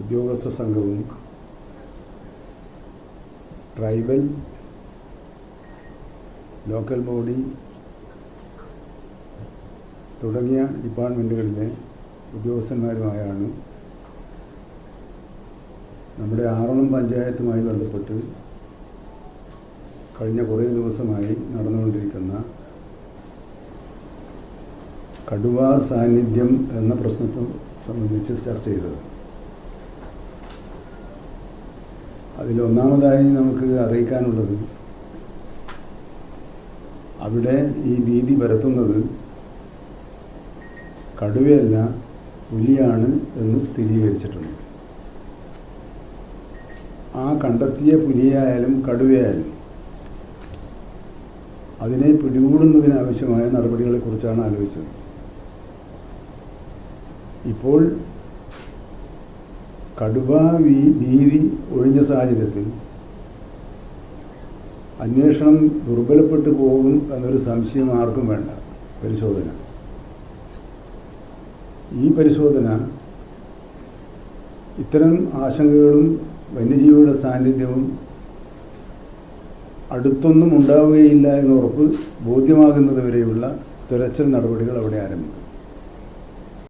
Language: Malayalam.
ഉദ്യോഗസ്ഥ സംഘവും ട്രൈബൽ ലോക്കൽ ബോഡി തുടങ്ങിയ ഡിപ്പാർട്ട്മെന്റുകളിലെ ഉദ്യോഗസ്ഥന്മാരുമായാണ് നമ്മുടെ ആറളം പഞ്ചായത്തുമായി ബന്ധപ്പെട്ട് കഴിഞ്ഞ കുറേ ദിവസമായി നടന്നുകൊണ്ടിരിക്കുന്ന കടുവ സാന്നിധ്യം എന്ന പ്രശ്നത്തെ സംബന്ധിച്ച് ചർച്ച ചെയ്തത്. അതിലൊന്നാമതായി നമുക്ക് അറിയിക്കാനുള്ളത് അവിടെ ഈ ഭീതി പരത്തുന്നത് കടുവയല്ല പുലിയാണ് എന്ന് സ്ഥിരീകരിച്ചിട്ടുണ്ട്. ആ കണ്ടെത്തിയ പുലിയായാലും കടുവയായാലും അതിനെ പിടികൂടുന്നതിനാവശ്യമായ നടപടികളെക്കുറിച്ചാണ് ആലോചിച്ചത്. ഇപ്പോൾ കടുവ ഭീതി ഒഴിഞ്ഞ സാഹചര്യത്തിൽ അന്വേഷണം ദുർബലപ്പെട്ടു പോകും എന്നൊരു സംശയം ആർക്കും വേണ്ട. പരിശോധന. ഈ പരിശോധന ഇത്തരം ആശങ്കകളും വന്യജീവിയുടെ സാന്നിധ്യവും അടുത്തൊന്നും ഉണ്ടാവുകയില്ല എന്ന് ഉറപ്പ് ബോധ്യമാകുന്നത് വരെയുള്ള തെരച്ചിൽ നടപടികൾ അവിടെ ആരംഭിക്കും.